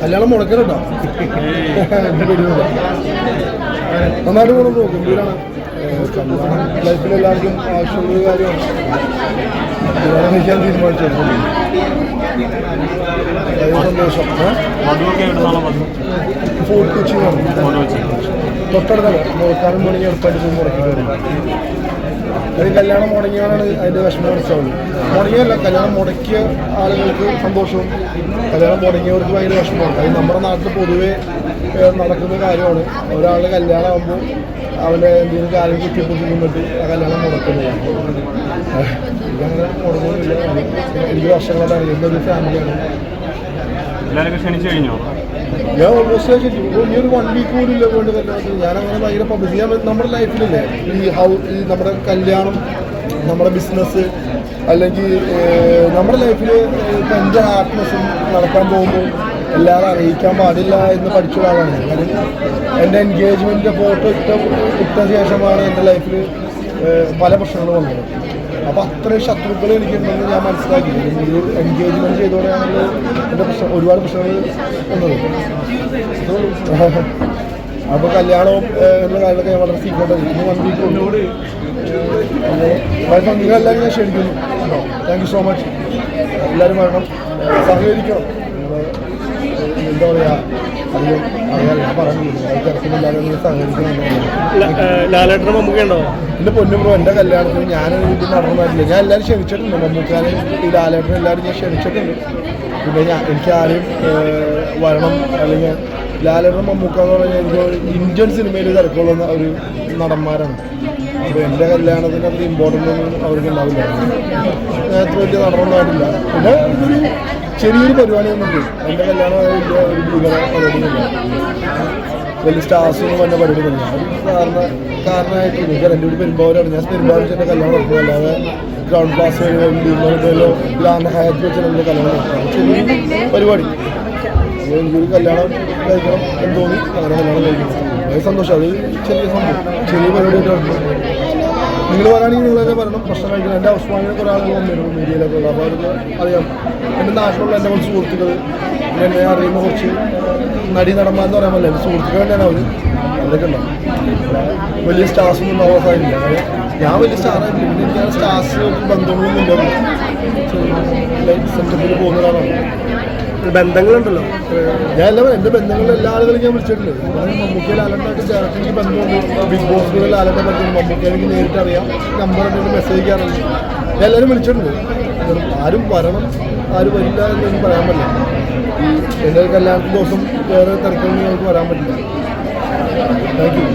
കല്യാണം മുടക്കരട്ടോ നന്നായിട്ട് പോകണം ഗംഭീരാണ് ലൈഫിൽ എല്ലാവർക്കും ആവശ്യമുള്ള കാര്യമാണ്. കല്യാണം കഴിക്കാൻ തീരുമാനിച്ചത് വളരെ സന്തോഷം. ഫോർട്ട് കൊച്ചി ഫോട്ടോ വെച്ച് തൊട്ടടുത്തല്ല? മുടക്കാനും മുടങ്ങി എളുപ്പമായിട്ട് പോയി അത് കല്യാണം മുടങ്ങിയാണ് അതിന്റെ വിഷമം മനസ്സിലാവുന്നത് മുടങ്ങിയല്ല കല്യാണം മുടക്കിയ ആളുകൾക്ക് സന്തോഷവും കല്യാണം മുടങ്ങിയവർക്ക് ഭയങ്കര വിഷമമാണ് അത് നമ്മുടെ നാട്ടിൽ പൊതുവേ നടക്കുന്ന കാര്യമാണ്. ഒരാളുടെ കല്യാണം ആകുമ്പോൾ അവന്റെ എന്തെങ്കിലും കാര്യം കുത്തിപ്പൊട്ടി നിന്നിട്ട് ആ കല്യാണം മുടക്കുന്നതാണ് ഇതങ്ങനെ മുടങ്ങുന്നില്ല. എനിക്ക് വർഷങ്ങളാണ് എന്നൊരു ഫാമിലിയാണ് എല്ലാവരും ക്ഷണിച്ചു കഴിഞ്ഞോ? ഞാൻ ഓൾമോസ്റ്റ് ഈ ഒരു വൺ വീക്ക് പോലും ഇല്ല കൊണ്ട് കല്യാണത്തിന് ഞാനങ്ങനെ ഭയങ്കര പബ്ലിസിറ്റി ഞാൻ നമ്മുടെ ലൈഫിലില്ലേ ഈ ഹൗ ഈ നമ്മുടെ കല്യാണം നമ്മുടെ ബിസിനസ് അല്ലെങ്കിൽ നമ്മുടെ ലൈഫിൽ എന്റെ ഹാപ്പിനെസ്സും നടക്കാൻ പോകുമ്പോൾ എല്ലാവരും അറിയിക്കാൻ പാടില്ല എന്ന് പഠിച്ച ഒരാളാണ് എന്റെ എൻഗേജ്മെന്റിന്റെ ഫോട്ടോ ഇട്ട ഇട്ട ശേഷമാണ് എന്റെ ലൈഫിൽ പല പ്രശ്നങ്ങളും വന്നത് അപ്പോൾ അത്രയും ശത്രുക്കൾ എനിക്കുണ്ടെന്ന് ഞാൻ മനസ്സിലാക്കി. ഒരു എൻഗേജ്മെന്റ് ചെയ്തോടെയാണെങ്കിൽ എന്റെ പ്രശ്നം ഒരുപാട് പ്രശ്നങ്ങൾ വന്നത്. അപ്പോൾ കല്യാണവും എന്നുള്ള കാര്യമൊക്കെ ഞാൻ വളരെ സീക്രട്ടായി ഇന്ന് വൺ വീക്ക് അപ്പോൾ നിങ്ങളെല്ലാവരും ഞാൻ ക്ഷണിക്കുന്നു. താങ്ക് യു സോ മച്ച് എല്ലാവരും വരണം. സഹകരിക്കണം. എന്താ പറയുക ലാലേട്ടന് മമ്മൂക്കുണ്ടോ എന്റെ പൊന്നു ബ്രോ എന്റെ കല്യാണത്തിന് ഞാൻ വീട്ടിൽ നടന്നില്ല ഞാൻ എല്ലാവരും ക്ഷണിച്ചിട്ടുണ്ട്. മമ്മൂക്കാരെ ഈ ലാലേട്ടനെ എല്ലാവരും ഞാൻ ക്ഷണിച്ചിട്ടുണ്ട്. പിന്നെ ഞാൻ എനിക്ക് ആരും വരണം. അല്ലെങ്കിൽ ലാലേട്ടൻ മമ്മൂക്ക എന്ന് പറഞ്ഞാൽ എനിക്ക് ഇന്ത്യൻ സിനിമയിൽ തിരക്കുള്ള ഒരു നടന്മാരാണ്. അപ്പോൾ എന്റെ കല്യാണത്തിന് അത്ര ഇമ്പോർട്ടന്റ് ഒന്നും അവർക്ക് ഉണ്ടാവില്ല. വലിയ നടനൊന്നും പിന്നെ ഇതൊരു ചെറിയൊരു പരിപാടിയൊന്നുണ്ട് എന്റെ കല്യാണം വലിയ ഒരു ഭീകര പരിപാടിയൊന്നുമില്ല വലിയ സ്റ്റാർസൊന്നും വന്ന അത് കാരണം കാരണമായിട്ട് എനിക്ക് എന്റെ ഒരു പെരുമ്പാവൂരാണ്. ഞാൻ പെരുമ്പാവൂർ എന്റെ കല്യാണം നടത്തുന്നത് അല്ലാതെ ഗ്രൗണ്ട് ക്ലാസ് വഴിയോ ലാൻഡ് ഹയത്ത് വെച്ചാണ് എന്റെ കല്യാണം നടക്കുക ചെറിയൊരു പരിപാടി. എനിക്കൊരു കല്യാണം കഴിക്കണം എന്ന് തോന്നി. അങ്ങനെ കല്യാണം കഴിക്കണം അത് സന്തോഷം. അത് ചെറിയ സംഭവം. ചെറിയ പരിപാടിയായിട്ട് നിങ്ങൾ പറയുകയാണെങ്കിൽ നിങ്ങൾ തന്നെ പറയണം. പ്രശ്നം കഴിക്കണം എന്റെ കുറേ ആളുകൾ വന്നിരുന്നു മീഡിയയിലൊക്കെ ഉള്ള അപ്പോൾ അവർക്ക് അറിയാം. എന്റെ നാട്ടിലുള്ള എന്റെ കുറച്ച് സുഹൃത്തുക്കൾ എന്നെ അറിയുന്ന കുറച്ച് നടി നടന്മാരെന്ന് പറയാൻ പറ്റില്ല. എന്റെ സുഹൃത്തുക്കൾ തന്നെയാണ് അവർ അതൊക്കെ ഉണ്ടാവും വലിയ സ്റ്റാർസ് ഒന്നും സാധ്യതയില്ല ഞാൻ വലിയ സ്റ്റാറായിട്ടില്ല പിന്നെ ആ സ്റ്റാർസ് ബന്ധങ്ങളൊന്നും ഇല്ല. സെറ്റപ്പിൽ പോകുന്ന ഒരാളാണ്. ബന്ധങ്ങളുണ്ടല്ലോ. ഞാൻ എല്ലാം എന്റെ ബന്ധങ്ങളിൽ എല്ലാ ആളുകളും ഞാൻ വിളിച്ചിട്ടുണ്ട്. മമ്മൂക്കിയിൽ മമ്മൂക്കി ലാലണ്ടായിട്ട് ചേർത്ത് ബന്ധമുണ്ട്. ബിഗ് ബോസ് ലാലട്ടെ പറ്റും മമ്മൂക്കി എനിക്ക് നേരിട്ട് അറിയാം. നമ്പർ എന്തെങ്കിലും മെസ്സേജ് ചെയ്യാറുണ്ട് ഞാൻ എല്ലാവരും വിളിച്ചിട്ടുണ്ട്. ആരും വരണം ആരും വരില്ല എന്നൊന്നും പറയാൻ പറ്റില്ല. ഈ എന്റെ കല്യാണത്തിന് ദിവസം വേറെ തിരക്കൊന്നും ഞങ്ങൾക്ക് വരാൻ പറ്റില്ല. Thank you